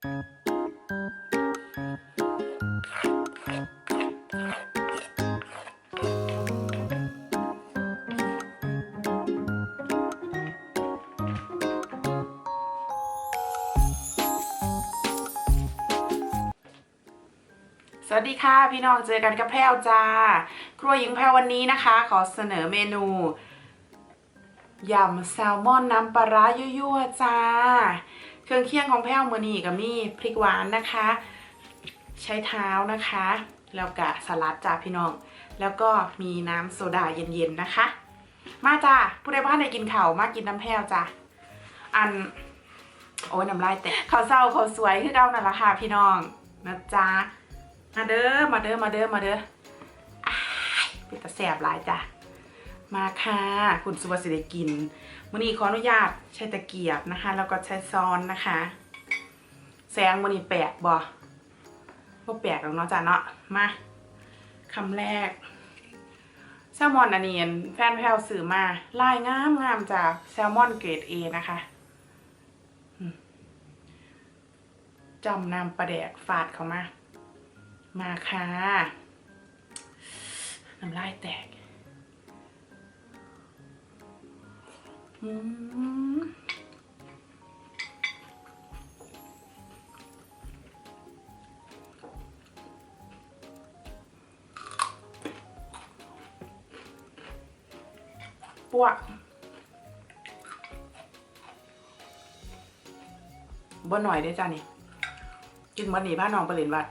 สวัสดีค่ะพี่น้องเจอกันกับแพรวจ้า ครัวหญิงแพรววันนี้นะคะ ขอเสนอเมนูยำแซลมอนน้ำปลาร้ายั่วๆจ้า เครื่องเคียงของแพรวมือนี้ก็มีพริกหวานนะคะ ใช้เท้านะคะ แล้วก็สลัดจ้าพี่น้อง แล้วก็มีน้ำโซดาเย็นๆนะคะ มาจ้าผู้ใดบ้านใดกินข่าวมากินน้ำแพรวจ้าอันโอ้ยน้ำลายแตกข้าวเศร้าข้าวสวยคือเก่านั่นละค่ะพี่น้องนะจ๊ะมาเด้อมาเด้อมาเด้อมาเด้อป็นตาแสบหลายจ้ะ มาค่ะคุณสุวสิได้กินมื้อนี้ขออนุญาตใช้ตะเกียบนะคะ แล้วก็ใช้ซ้อนนะคะ แสงมื้อนี้แปลกบ่บ่แปลกหรอกเนาะจ้ะเนาะมาคำแรกแซลมอนอันนี้อันแฟนแพลวสื่อมาลายงามงามจากแซลมอนเกรด A นะคะจำนำปลาแดกฟาดเขามา มาค่ะน้ำลายแตก ปวกบ่หน่อยได้จ้านี่ กินวันนี้บ้านน้องไปเล่นวัด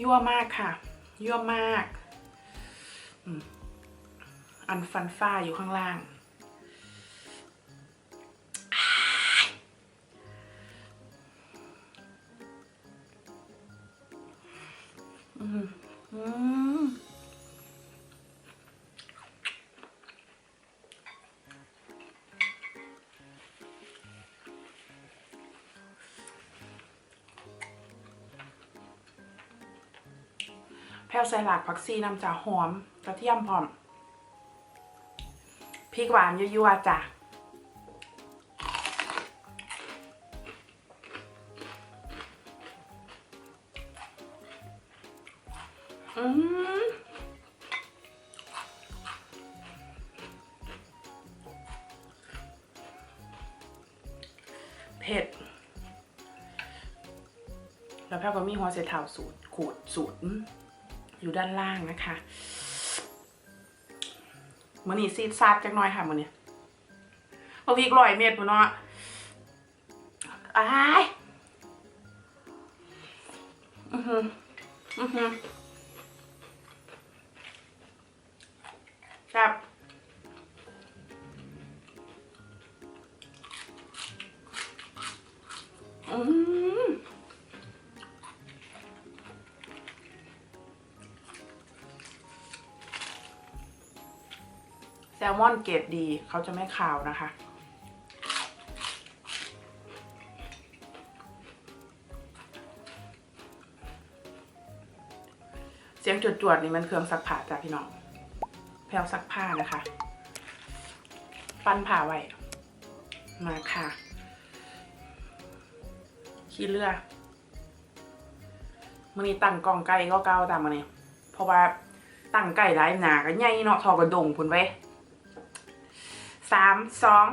ยั่วมากค่ะ ยั่วมาก อันฟันฝ้าอยู่ข้างล่าง อืมอืมแพลวใส่หลากผักซีน้ำจ่าหอม กระเทียมพร้อมพริกหวานยั่วๆจ้ะอืมเผ็ด แล้วแพรก็มีหัวเสเท้าสูตรขูดสูตรอยู่ด้านล่างนะคะ มันนี่ซีดซาดจักหน่อยค่ะมันนี่พอพริกลอยเม็ดปุ่นเนาะอ้ายอือหืออือหือครับ มอนเกรดดี เขาจะไม่ขาวนะคะ เสียงจวดๆนี่มันเครื่องซักผ้าจ้ะพี่น้องแพลวซักผ้านะคะ ปั้นผ้าไว้ มาค่ะ ขี้เลือมันนี่ตั้งกล่องไก่ก็เก้าตามมาเนี่ยเพราะว่าตั้งไก่ได้หนาก็ใหญ่เนาะทอกระดงพุ่นไว้ สามสอง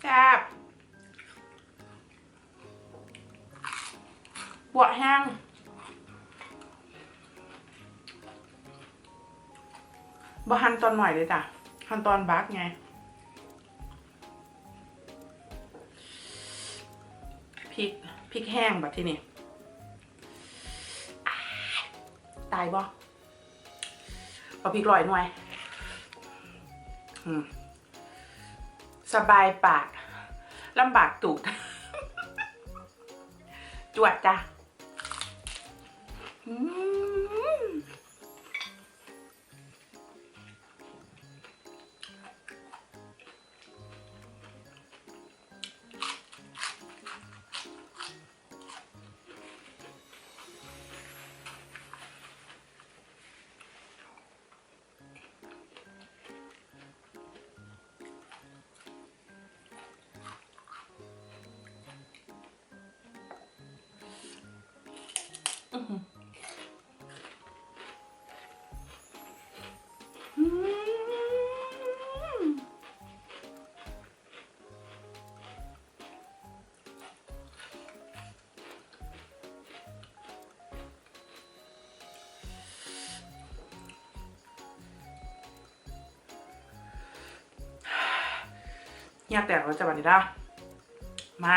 แซ่บบวแห้งบ่หันตอนหน่อยเลยจ้ะหันตอนบักไง ริกพริกแห้งแบบที่นี่ตายบ่เอาพริกลอยหน่วยสบายปากลำบากตูด จวดจ้ะ อืม อื้อหืออืมอยากแตกแล้วจะบันนี้ได้มา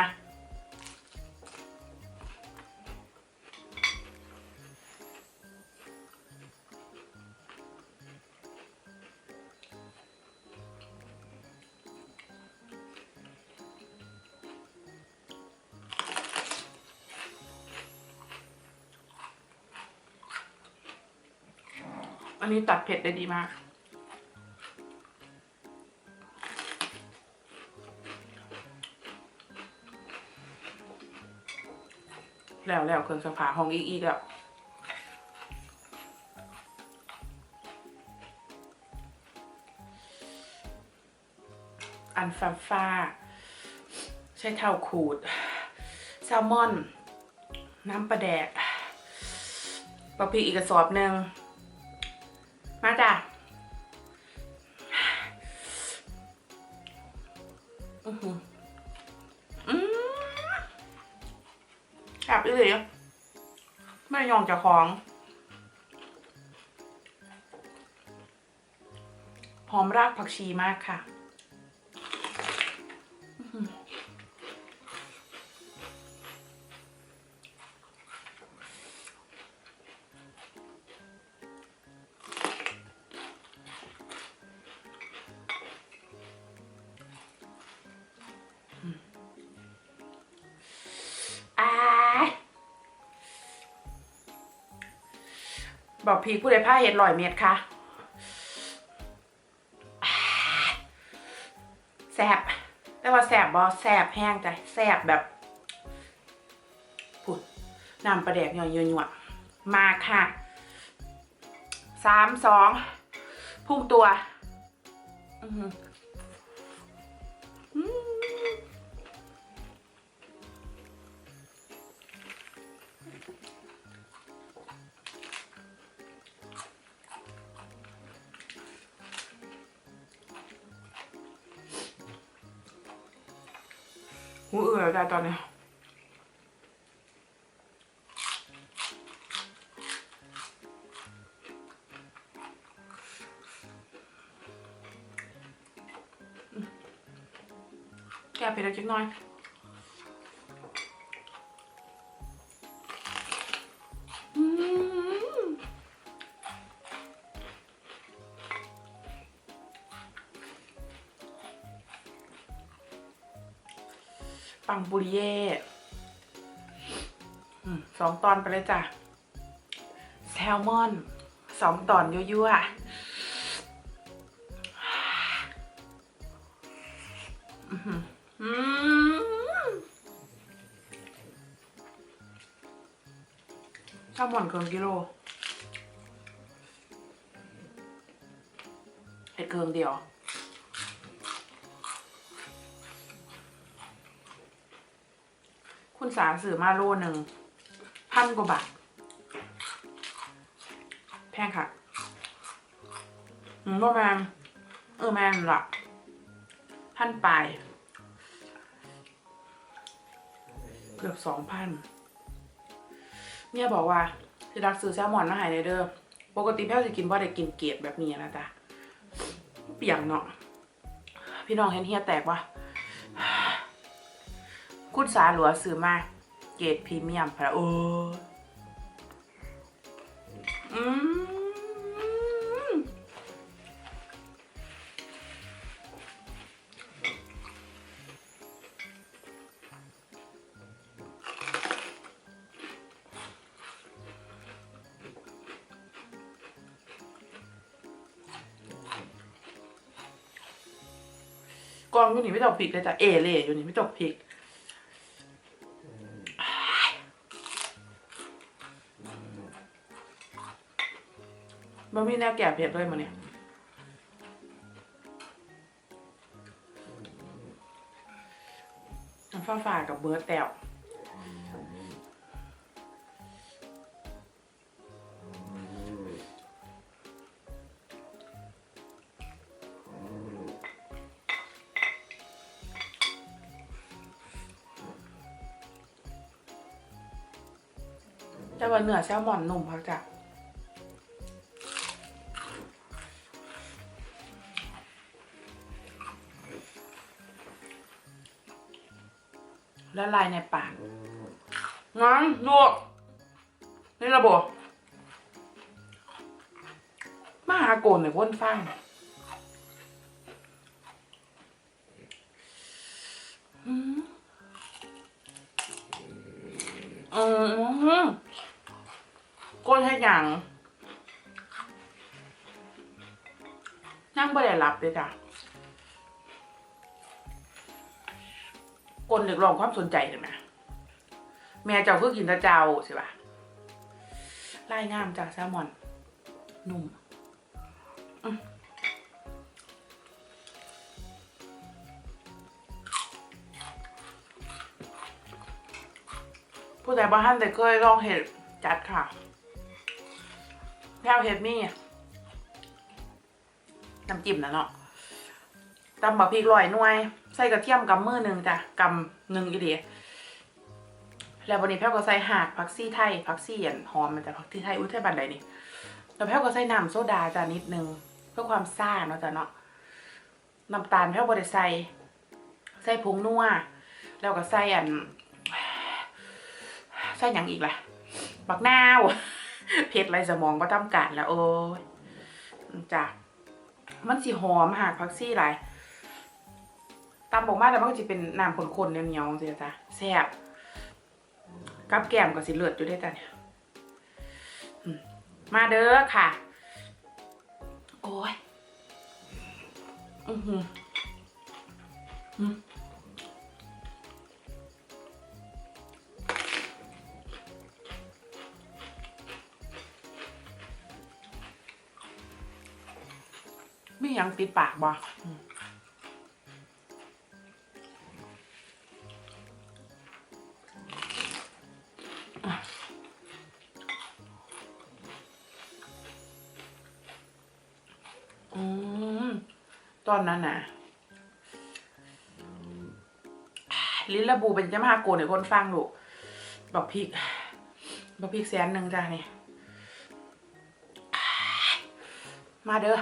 นี้ตัดเผ็ดได้ดีมาก แล้วแล้วเครื่องสักผ้าห้องอีกอีกแล้วอันฟ้าฟ้า ใช้เท่าขูด แซลมอน น้ำปลาแดกปลาพริกอีกกระสอบหนึ่ง มาจ้ะอือหืออืมแอบอีหลีไม่ยอมจะของหอมรากผักชีมากค่ะ บอกพีผู้ใดผ้าเห็ดลอยเม็ดค่ะอ่าแสบแต่ว่าแสบบอแสบแห้งจ้ะแสบแบบผุดน้ำประแดกหน่อยหยวๆมาค่ะสามสองพุ่งตัว หูเอื่อยไปังปุริเย่สองตอนไปเลยจ้ะ แซลมอนสองตอนยั่วๆอื้อหืออืมแซลมอนเกินกิโลเห็ดเกินเดียว สารสื่อมาโลหนึ่งพันกว่าบาท แพงค่ะอืมว่แมนเออแมนละพันปลายเกือบสองพันเนี่ยบอกว่าที่รักซื้อแซลมอนมาใหายในเด้อปกติแพ้วจะกินว่าได้กินเกล็ดแบบนี้นะจ๊ะเปียงเนาะพี่น้องเห็นเฮียแตกวะ คุณสาหลัวซื้อมา เกรดพรีเมียมพระโออืมกองอยู่นี่ไม่ต้องพริกเลยจ้ะเอเล่อยู่นี่ไม่ต้องพริก บะหมี่แนวแก่เผ็ดด้วยมื้อนี่ยฟ้าฝ่ากับเบอร์แตวแต่ว่าเนื้อแซลมอนนุ่มพักจ้ะ ละลายในปากงั้นลวนี่ระบบมาหาโกนในวนฟังอืมอืมก้นให้หยังนั่งไม่ได้หลับเลยจ้ะ ก้นเรียกร้องความสนใจเลยไหมแม่เจ้าคือกินตะเจ้าใช่ปะไล่งามจากแซลมอน นุ่มผู้ใดบ้านแต่เคยลองเห็ดจัดค่ะแพวเห็ดมี่น้ำจิ้มนะเนาะตำบะพริกลอยน่วย ใส่กระเทียมกำมือหนึ่งจ้ะกำหนึ่งอีเดียแล้ววันนี้แพวก็ใส่หากผักซี่ไทยผักซี่อันหอมมันแต่ผักที่ไทยอุ้ยไทยบันไดนี่แล้วแพวก็ใส่น้ำโซดาจ้ะนิดนึงเพื่อความซ่าเนาะจ้ะเนาะน้ำตาลแพวบริใส่ใส่ผงนัวแล้วก็ใส่อันใส่หยังอีกล่ะบักนาวเผ็ดไรสมองประทำการแล้วโอ้ยจ้ะมันสิหอมหากพักซี่หลาย ตำบอกมาแต่มันก็จะเป็นน้ำข้นๆเหนียวๆสิจ้ะแซ่บกับแก้มก็สิเลือดอยู่ได้จ้ะเนี่ยมาเด้อค่ะ โอ้ยอือหือมมียังติดปากบ่ อนนั้นนะลิลลาบูเป็นจะมาโกนให้คนฟังลูกบอกพริกบอกพริกแสนหนึ่งจ้านี่ มาเด้อ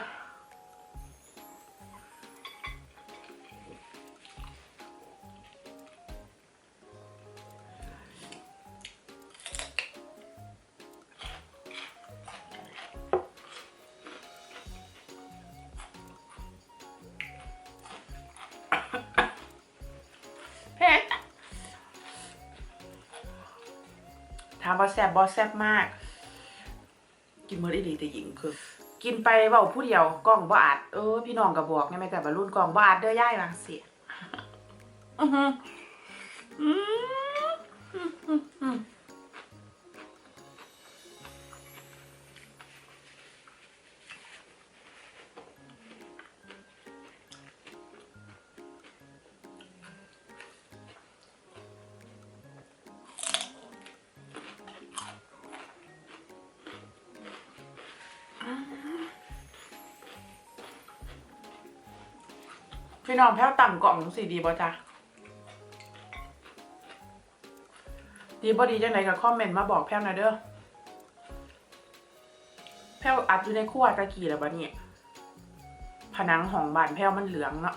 บบอแซ่บมาก กินเมื่อได้ดีแต่หญิงคือ กินไปเบาผู้เดียวกล้องบ่อาดเออพี่น้องก็บอกไงแม่แต่บรรลุนกล้องบ่อาดเด้อย่ายบางเสียอื้อหืออืมอืมอื พี่น้องแพ้วต่ำกล่องสีดีบ่จ๊ะดีบ่ดีจังไหนกับคอมเมนต์มาบอกแพ้วหนะเด้อแพ้วอัดอยู่ในครัวตะกี้แล้วบะเนี่ยผนังของบ้านแพ้วมันเหลืองเนาะ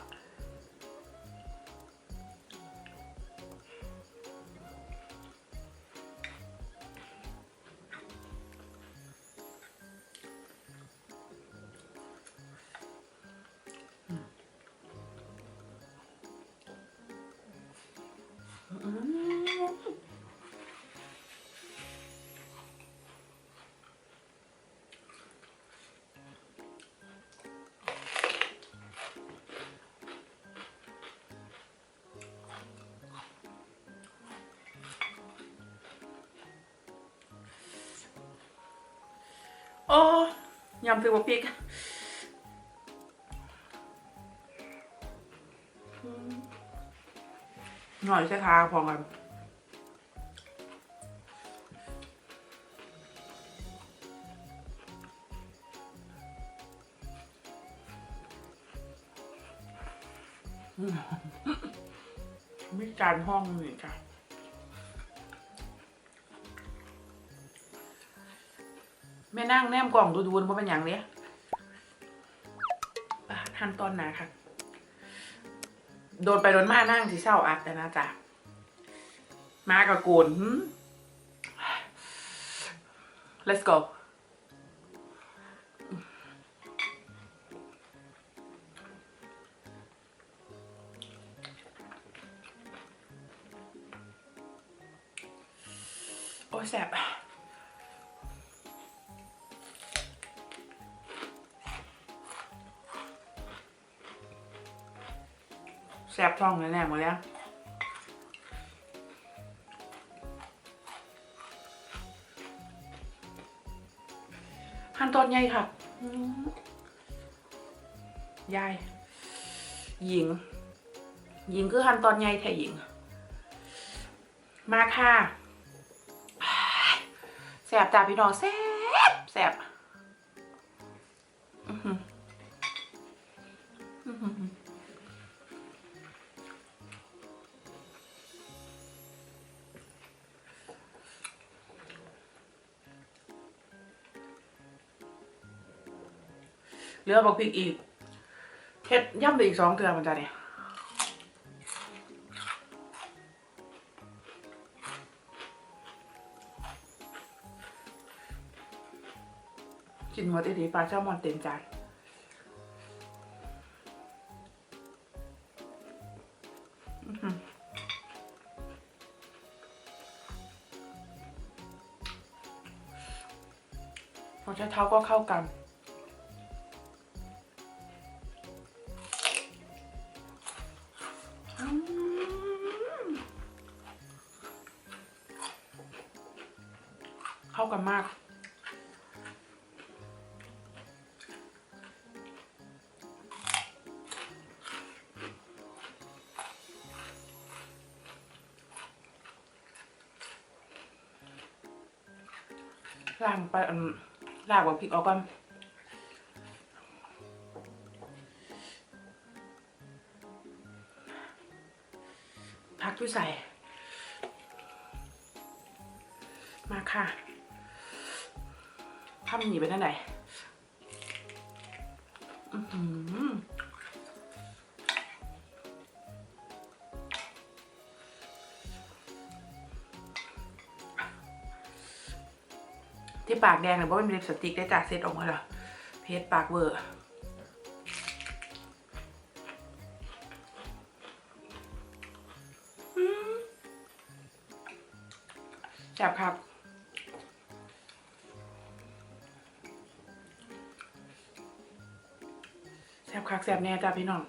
อ้ยำซื้อบ่พริกหน่อยใช่ค่ะพอกันอืมมีการห้องหนึ่งค่ะ แม่นั่งแนมกล่องดูดูๆบ่เป็นอย่างเนี้ยอะทันตอนหนาค่ะ โดนไปโดนมานั่งที่เศร้าอัดแต่นะจ๊ะมากับโกน let's go แสบท้องแน่ๆหมดแล้วหั่นตอนใหญ่ค่ะยายหญิง หญิงคือหั่นตอนใหญ่แท้หญิง มาค่ะแสบจ้าพี่น้องแสบแสบ เหลือบอกพริกอีกเฮ็ดย่ำไปอีกสองเกลือมันจ้ะเนี่ยกินหมดอ้ดีปลาแซลมอนเต็มจานพอใช้เท้าก็เข้ากัน เข้ากันมาก ล่างไปอืมลากแบบพริกออกก่อน พักด้ใส่ มาค่ะทำหนีไปทางไหนที่ปากแดงเนี่ยเพราะมันเป็นลิปสติกได้จากเซตออกมาแล้วเพชรปากเวอร์ แซ่บแน่จ้าพี่น้อง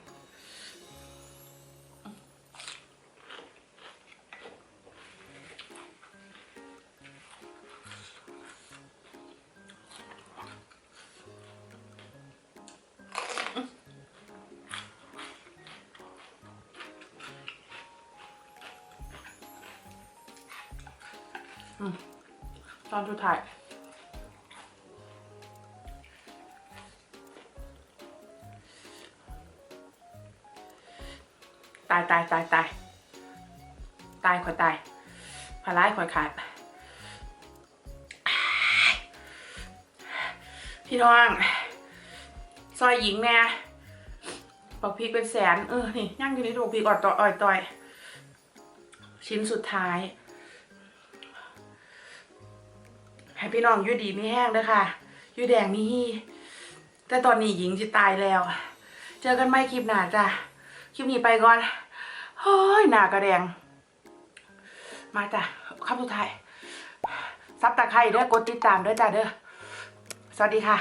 ตอนสุดท้ายายตายตายตายตายขอยตายพาร้ายขอยขาด พี่น้อง ซอยหญิงแน่บอกพริกเป็นแสน เออ นี่ย่างอยู่ในถุงพริกอดต่ออ่อยต่อย ชิ้นสุดท้าย ให้พี่น้องอยู่ดีไม่แห้งเด้อค่ะอยู่แดงมีฮีแต่ตอนนี้หญิงจะตายแล้ว เจอกันไม่คลิปหน้าจ้ะ คลิปนี้ไปก่อน เฮ้ย หน้ากระแดง มาจ้ะคำสุดท้ายซับตะไคร้เด้อกดติดตามเด้อจ้ะเด้อ สวัสดีค่ะ